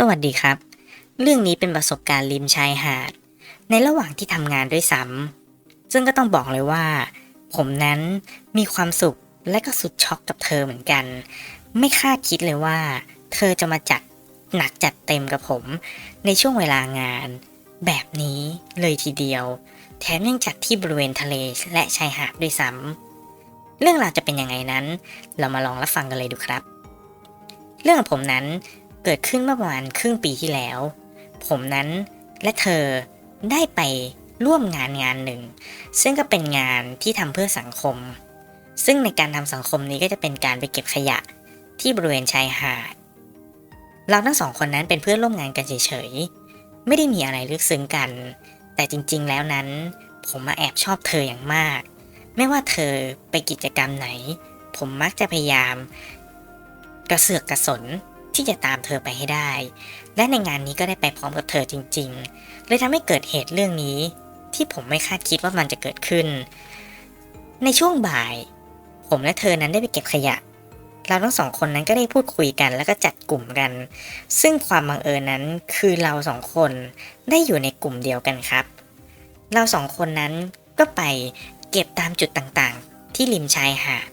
สวัสดีครับ เรื่องนี้เป็นประสบการณ์ริมชายหาด ในระหว่างที่ทำงานด้วยซ้ำซึ่งก็ต้องบอกเลยว่า ผมนั้นมีความสุขและก็สุดช็อกกับเธอเหมือนกัน ไม่คาดคิดเลยว่า เธอจะมาจัดหนักจัดเต็มกับผม ในช่วงเวลางาน แบบนี้เลยทีเดียว แถมยังจัดที่บริเวณทะเลและชายหาดด้วยซ้ำเรื่องราวจะเป็นยังไงนั้น เรามาลองรับฟังกันเลยดูครับ เรื่องของผมนั้น เกิดขึ้นเมื่อประมาณครึ่งปีที่แล้ว ผมนั้นและเธอได้ไปร่วมงานงานหนึ่ง ซึ่งก็เป็นงานที่ทำเพื่อสังคม ซึ่งในการทำสังคมนี้ก็จะเป็นการไปเก็บขยะที่บริเวณชายหาด เราทั้งสองคนนั้นเป็นเพื่อนร่วมงานกันเฉยๆ ไม่ได้มีอะไรลึกซึ้งกัน แต่จริงๆแล้วนั้น ผมมาแอบชอบเธออย่างมาก ไม่ว่าเธอไปกิจกรรมไหน ผมมักจะพยายาม กระเสือกกระสน ที่จะตามเธอไปให้ได้ และในงานนี้ก็ได้ไปพร้อมกับเธอจริง ๆ เลยทำให้เกิดเหตุเรื่องนี้ ที่ผมไม่คาดคิดว่ามันจะเกิดขึ้น ในช่วงบ่าย ผมและเธอนั้นได้ไปเก็บขยะ เราทั้งสองคนนั้นก็ได้พูดคุยกันแล้วก็จัดกลุ่มกัน ซึ่งความบังเอิญนั้นคือเราสองคนได้อยู่ในกลุ่มเดียวกันครับ เราสองคนนั้นก็ไปเก็บตามจุดต่างๆ ที่ริมชายหาด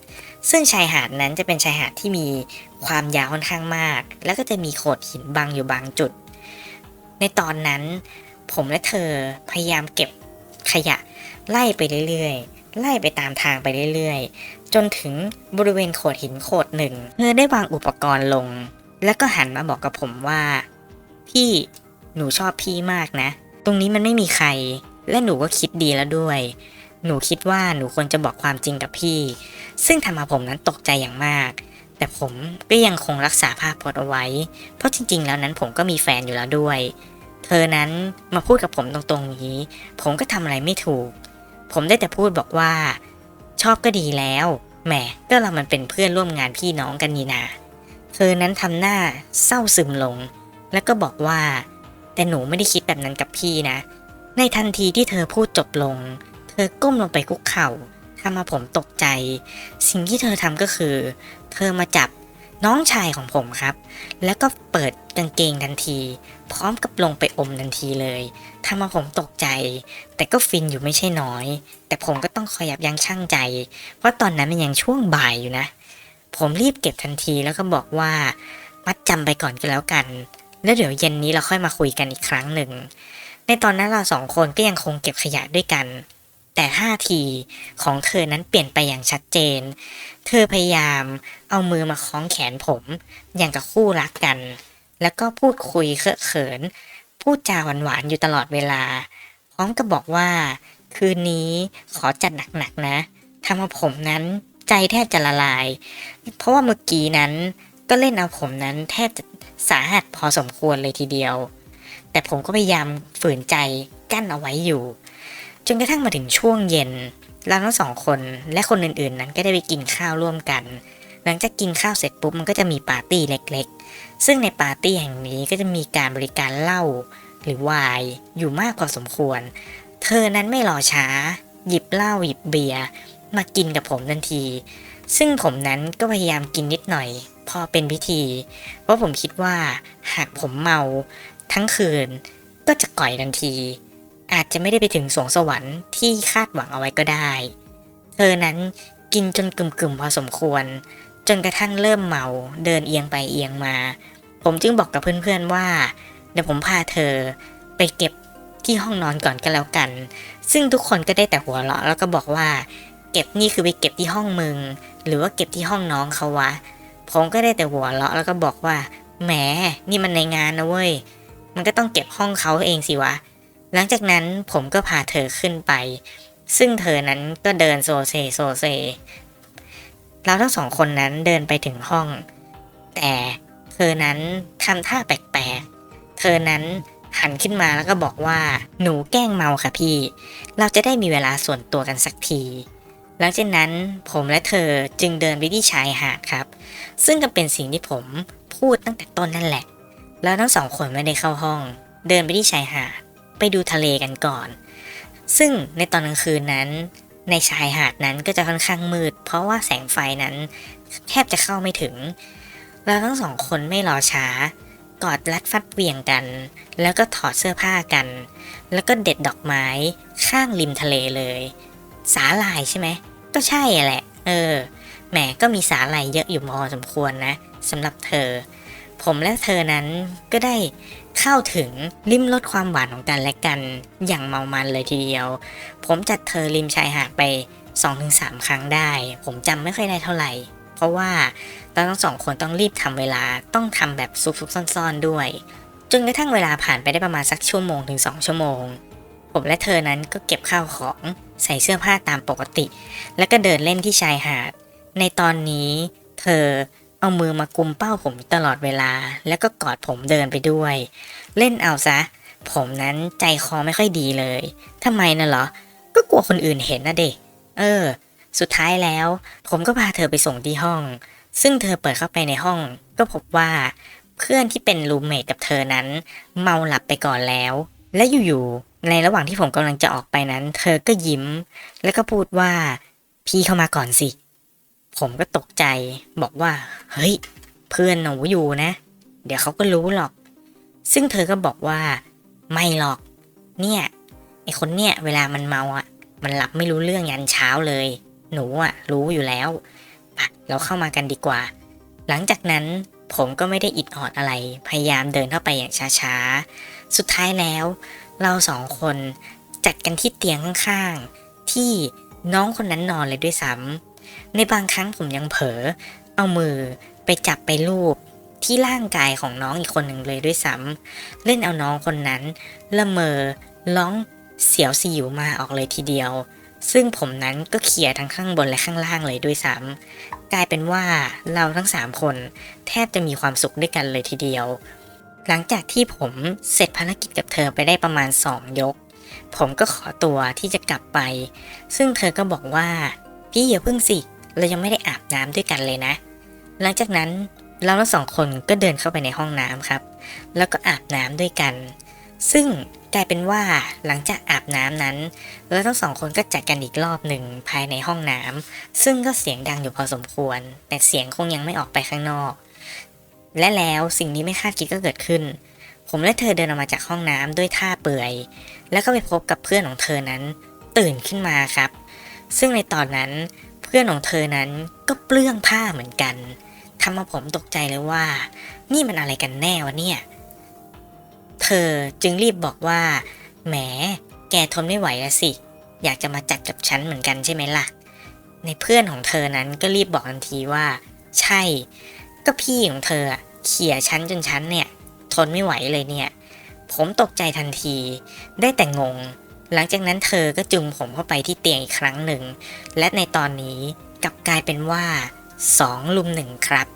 ซึ่งชายหาดนั้นจะเป็นชายหาดที่มีความยาวค่อนข้างมาก แล้วก็จะมีโขดหินบางอยู่บางจุด ในตอนนั้น ผมและเธอพยายามเก็บขยะไล่ไปเรื่อยๆ ไล่ไปตามทางไปเรื่อยๆ จนถึงบริเวณโขดหินโขดหนึ่ง เธอได้วางอุปกรณ์ลง แล้วก็หันมาบอกกับผมว่า พี่หนูชอบพี่มากนะ ตรงนี้มันไม่มีใคร และหนูก็คิดดีแล้วด้วย หนูคิดว่าหนูควรจะบอกความจริงกับพี่ ซึ่งทำมาผมนั้นตกใจอย่างมาก แต่ผมก็ยังคงรักษาภาพพจน์เอาไว้ เพราะจริง ๆ แล้วนั้นผมก็มีแฟนอยู่แล้วด้วย เธอนั้นมาพูดกับผมตรงๆนี้ ผมก็ทำอะไรไม่ถูก ผมได้แต่พูดบอกว่า ชอบก็ดีแล้ว แหมก็เรามันเป็นเพื่อนร่วมงานพี่น้องกันนี่นาเธอนั้นทำหน้าเศร้าซึมลง แล้วก็บอกว่า แต่หนูไม่ได้คิดแบบนั้นกับพี่นะ ในทันทีที่เธอพูดจบลง เธอก้มลงไปคุกเข่า ทำมาผมตกใจ สิ่งที่เธอทำก็คือ เธอมาจับน้องชายของผมครับ แล้วก็เปิดกางเกงทันที พร้อมกับลงไปอมทันทีเลยทำมาผมตกใจ แต่ก็ฟินอยู่ไม่ใช่น้อย แต่ผมก็ต้องคอยยับยั้งชั่งใจ เพราะตอนนั้นมันยังช่วงบ่ายอยู่นะ ผมรีบเก็บทันทีแล้วก็บอกว่า มัดจำไปก่อนก็แล้วกัน แล้วเดี๋ยวเย็นนี้เราค่อยมาคุยกันอีกครั้งหนึ่ง ในตอนนั้นเราสองคนก็ยังคงเก็บขยะด้วยกัน แต่ท่าทีของเธอนั้นเปลี่ยนไปอย่างชัดเจน เธอพยายามเอามือมาคล้องแขนผม อย่างกับคู่รักกัน แล้วก็พูดคุยเคอะเขิน พูดจาหวานๆอยู่ตลอดเวลา พร้อมกับบอกว่า คืนนี้ขอจัดหนักๆนะทำเอาผมนั้นใจแทบจะละลาย เพราะว่าเมื่อกี้นั้นก็เล่นเอาผมนั้นแทบจะสาหัสพอสมควรเลยทีเดียว แต่ผมก็พยายามฝืนใจกั้นเอาไว้อยู่ จนกระทั่งมาถึงช่วงเย็นเราทั้งสองคนและคนอื่นๆ นั้นก็ได้ไปกินข้าวร่วมกัน หลังจากกินข้าวเสร็จปุ๊บมันก็จะมีปาร์ตี้เล็กๆ ซึ่งในปาร์ตี้แห่งนี้ก็จะมีการบริการเหล้าหรือไวน์อยู่มากพอสมควร เธอนั้นไม่รอช้า หยิบเหล้าหยิบเบียร์มากินกับผมทันที ซึ่งผมนั้นก็พยายามกินนิดหน่อย พอเป็นพิธี เพราะผมคิดว่าหากผมเมาทั้งคืนก็จะก่อยทันที อาจจะไม่ได้ไปถึงสวงสวรรค์ที่คาดหวังเอาไว้ก็ได้ เธอนั้นกินจนกึ่มๆพอสมควร จนกระทั่งเริ่มเมาเดินเอียงไปเอียงมา ผมจึงบอกกับเพื่อนๆว่า เดี๋ยวผมพาเธอไปเก็บที่ห้องนอนก่อนก็แล้วกัน ซึ่งทุกคนก็ได้แต่หัวเราะแล้วก็บอกว่า เก็บนี่คือไปเก็บที่ห้องมึง หรือว่าเก็บที่ห้องน้องเขาวะ ผมก็ได้แต่หัวเราะแล้วก็บอกว่า แหม นี่มันในงานนะเว้ย มันก็ต้องเก็บห้องเขาเองสิวะ หลังจากนั้นผมก็พาเธอขึ้นไป ซึ่งเธอนั้นก็เดินโซเซโซเซเราทั้งสองคนนั้นเดินไปถึงห้อง แต่เธอนั้นทำท่าแปลกๆ เธอนั้นหันขึ้นมาแล้วก็บอกว่าหนูแกล้งเมาค่ะพี่ เราจะได้มีเวลาส่วนตัวกันสักที หลังจากนั้นผมและเธอจึงเดินไปที่ชายหาดครับ ซึ่งก็เป็นสิ่งที่ผมพูดตั้งแต่ต้นนั่นแหละ แล้วทั้งสองคนไม่ได้เข้าห้อง เดินไปที่ชายหาด ไปดูทะเลกันก่อน ซึ่งในตอนกลางคืนนั้น ในชายหาดนั้นก็จะค่อนข้างมืด เพราะว่าแสงไฟนั้นแทบจะเข้าไม่ถึง เราทั้งสองคนไม่รอช้า กอดรัดฟัดเวียงกัน แล้วก็ถอดเสื้อผ้ากัน แล้วก็เด็ดดอกไม้ข้างริมทะเลเลย สาลายใช่ไหม ก็ใช่แหละ เออ แหมก็มีสาลายเยอะอยู่พอสมควรนะสำหรับเธอ ผมและเธอนั้นก็ได้เข้าถึงริมรสความหวานของกันและกันอย่างเมามันเลยทีเดียว ผมจัดเธอริมชายหาดไป 2-3 ครั้งได้ ผมจำไม่ค่อยได้เท่าไหร่ เพราะว่าเราทั้งสองคนต้องรีบทำเวลาต้องทำแบบซุกๆซ่อนๆด้วย จนกระทั่งเวลาผ่านไปได้ประมาณสักชั่วโมงถึง 2 ชั่วโมง ผมและเธอนั้นก็เก็บข้าวของใส่เสื้อผ้าตามปกติ แล้วก็เดินเล่นที่ชายหาด ในตอนนี้เธอ เอามือมากุมเป้าผมตลอดเวลา แล้วก็กอดผมเดินไปด้วย เล่นเอาซะ ผมนั้นใจคอไม่ค่อยดีเลยทำไมน่ะเหรอ ก็กลัวคนอื่นเห็นนะเด็กเออ สุดท้ายแล้ว ผมก็พาเธอไปส่งที่ห้อง ซึ่งเธอเปิดเข้าไปในห้อง ก็พบว่า เพื่อนที่เป็นรูมเมทกับเธอนั้น เมาหลับไปก่อนแล้ว และอยู่ๆในระหว่างที่ผมกำลังจะออกไปนั้น เธอก็ยิ้ม แล้วก็พูดว่า พี่เข้ามาก่อนสิ ผมก็ตกใจบอกว่า เฮ้ย เพื่อนหนูอยู่นะ เดี๋ยวเขาก็รู้หรอก ซึ่งเธอก็บอกว่า ไม่หรอก เนี่ยไอคนเนี่ยเวลามันเมาอะ มันหลับไม่รู้เรื่องยันเช้าเลย หนูอะ รู้อยู่แล้วไปเราเข้ามากันดีกว่า หลังจากนั้นผมก็ไม่ได้อิดออดอะไร พยายามเดินเข้าไปอย่างช้าๆ สุดท้ายแล้ว เราสองคนจัดกันที่เตียงข้างๆ ที่น้องคนนั้นนอนเลยด้วยซ้ำในบางครั้งผมยังเผลอ เอามือไปจับไปลูบที่ร่างกายของน้องอีกคนหนึ่งเลยด้วยซ้ำเล่นเอาน้องคนนั้น ละเมอร้องเสียวสยิวมาออกเลยทีเดียว ซึ่งผมนั้นก็เขี่ยทั้งข้างบนและข้างล่างเลยด้วยซ้ำกลายเป็นว่าเราทั้งสามคนแทบจะมีความสุขด้วยกันเลยทีเดียว หลังจากที่ผมเสร็จภารกิจกับเธอไปได้ประมาณสองยก ผมก็ขอตัวที่จะกลับไป ซึ่งเธอก็บอกว่า พี่อย่าเพิ่งสิเเรายังไม่ได้อาบน้ำด้วยกันเลยนะ หลังจากนั้นเราทั้งสองคนก็เดินเข้าไปในห้องน้ำครับ แล้วก็อาบน้ำด้วยกัน ซึ่งกลายเป็นว่าหลังจากอาบน้ำนั้นเราทั้งสองคนก็จัดกันอีกรอบหนึ่งภายในห้องน้ำซึ่งก็เสียงดังอยู่พอสมควร แต่เสียงคงยังไม่ออกไปข้างนอก และแล้วสิ่งนี้ไม่คาดคิดก็เกิดขึ้น ผมและเธอเดินออกมาจากห้องน้ำด้วยท่าเปื่อย แล้วก็ไปพบกับเพื่อนของเธอนั้น ตื่นขึ้นมาครับ ซึ่งในตอนนั้น พื่อนของเธอนั้นก็เปลื้องผ้าเหมือนกันทำมาผมตกใจเลยว่า นี่มันอะไรกันแน่วะเนี่ย เธอจึงรีบบอกว่า แหม แกทนไม่ไหวแล้วสิ อยากจะมาจัดกับฉันเหมือนกันใช่ไหมล่ะ ในเพื่อนของเธอนั้นก็รีบบอกทันทีว่า ใช่ ก็พี่ของเธอเขี่ยฉันจนฉันเนี่ย ทนไม่ไหวเลยเนี่ย ผมตกใจทันที ได้แต่งง หลังจากนั้นเธอก็จุงผมเข้าไปที่เตียงอีกครั้งหนึ่ง และในตอนนี้กลับกลายเป็นว่าสองลุมหนึ่งครับ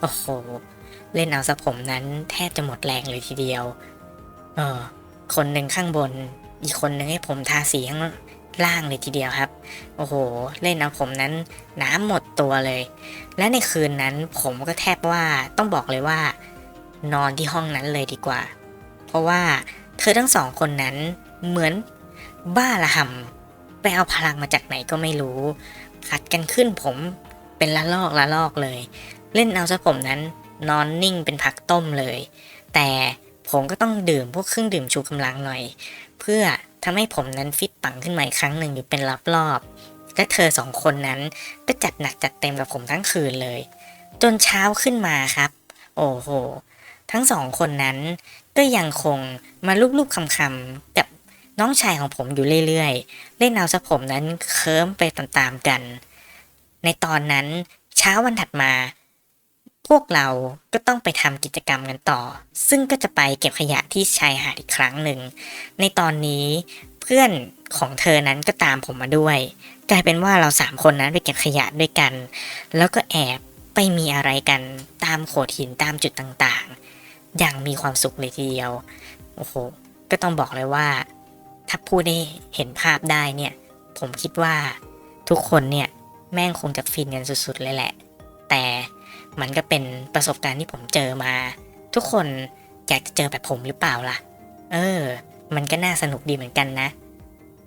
โอ้โห เล่นเอาซะผมนั้นแทบจะหมดแรงเลยทีเดียว เออ คนหนึ่งข้างบน อีกคนหนึ่งให้ผมทาสีข้างล่างเลยทีเดียวครับ โอ้โห เล่นเอาผมนั้นน้ำหมดตัวเลย และในคืนนั้นผมก็แทบว่าต้องบอกเลยว่า นอนที่ห้องนั้นเลยดีกว่า เพราะว่าเธอทั้งสองคนนั้นเหมือน บ้าละห่ำไปเอาพลังมาจากไหนก็ไม่รู้ขัดกันขึ้นผมเป็นละลอกละลอกเลย เล่นเอาซะผมนั้นนอนนิ่งเป็นผักต้มเลย แต่ผมก็ต้องดื่มพวกเครื่องดื่มชูกำลังหน่อย เพื่อทำให้ผมนั้นฟิตปังขึ้นมาอีกครั้งหนึ่งอยู่เป็นรอบๆและเธอสองคนนั้นก็จัดหนักจัดเต็มกับผมทั้งคืนเลย จนเช้าขึ้นมาครับ โอ้โห ทั้งสองคนนั้นก็ยังคงมาลูบๆคำๆกับ น้องชายของผมอยู่เรื่อยๆ เล่นเอาซะผมนั้นเคิมไปตามๆกัน ในตอนนั้นเช้าวันถัดมา พวกเราก็ต้องไปทำกิจกรรมกันต่อ ซึ่งก็จะไปเก็บขยะที่ชายหาดอีกครั้งหนึ่ง ในตอนนี้เพื่อนของเธอนั้นก็ตามผมมาด้วย กลายเป็นว่าเราสามคนนั้นไปเก็บขยะด้วยกัน แล้วก็แอบไปมีอะไรกันตามโขดหินตามจุดต่างๆ อย่างมีความสุขเลยทีเดียว โอ้โห ก็ต้องบอกเลยว่า ถ้าพูดได้เห็นภาพได้เนี่ย ผมคิดว่าทุกคนเนี่ยแม่งคงจะฟินกันสุดๆเลยแหละ แต่มันก็เป็นประสบการณ์ที่ผมเจอมา ทุกคนอยากจะเจอแบบผมหรือเปล่าล่ะ เออ มันก็น่าสนุกดีเหมือนกันนะ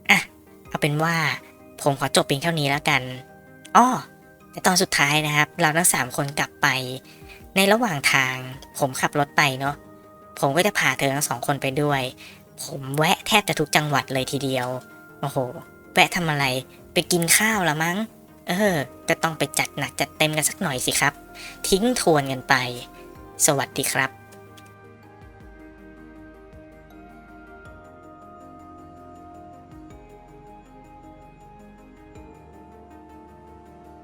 อะเอาเป็นว่าผมขอจบเพียงเท่านี้แล้วกันอ้อแต่ตอนสุดท้ายนะครับ เราทั้งสามคนกลับไป ในระหว่างทาง ผมขับรถไปเนาะผมก็จะพาเธอทั้งสองคนไปด้วย ผมแวะ แทบจะทุกจังหวัดเลยทีเดียว โอ้โห แวะทำอะไร ไปกินข้าวละมั้ง เออ ก็ต้องไปจัดหนักจัดเต็มกันสักหน่อยสิครับ ทิ้งทวนกันไป สวัสดีครับ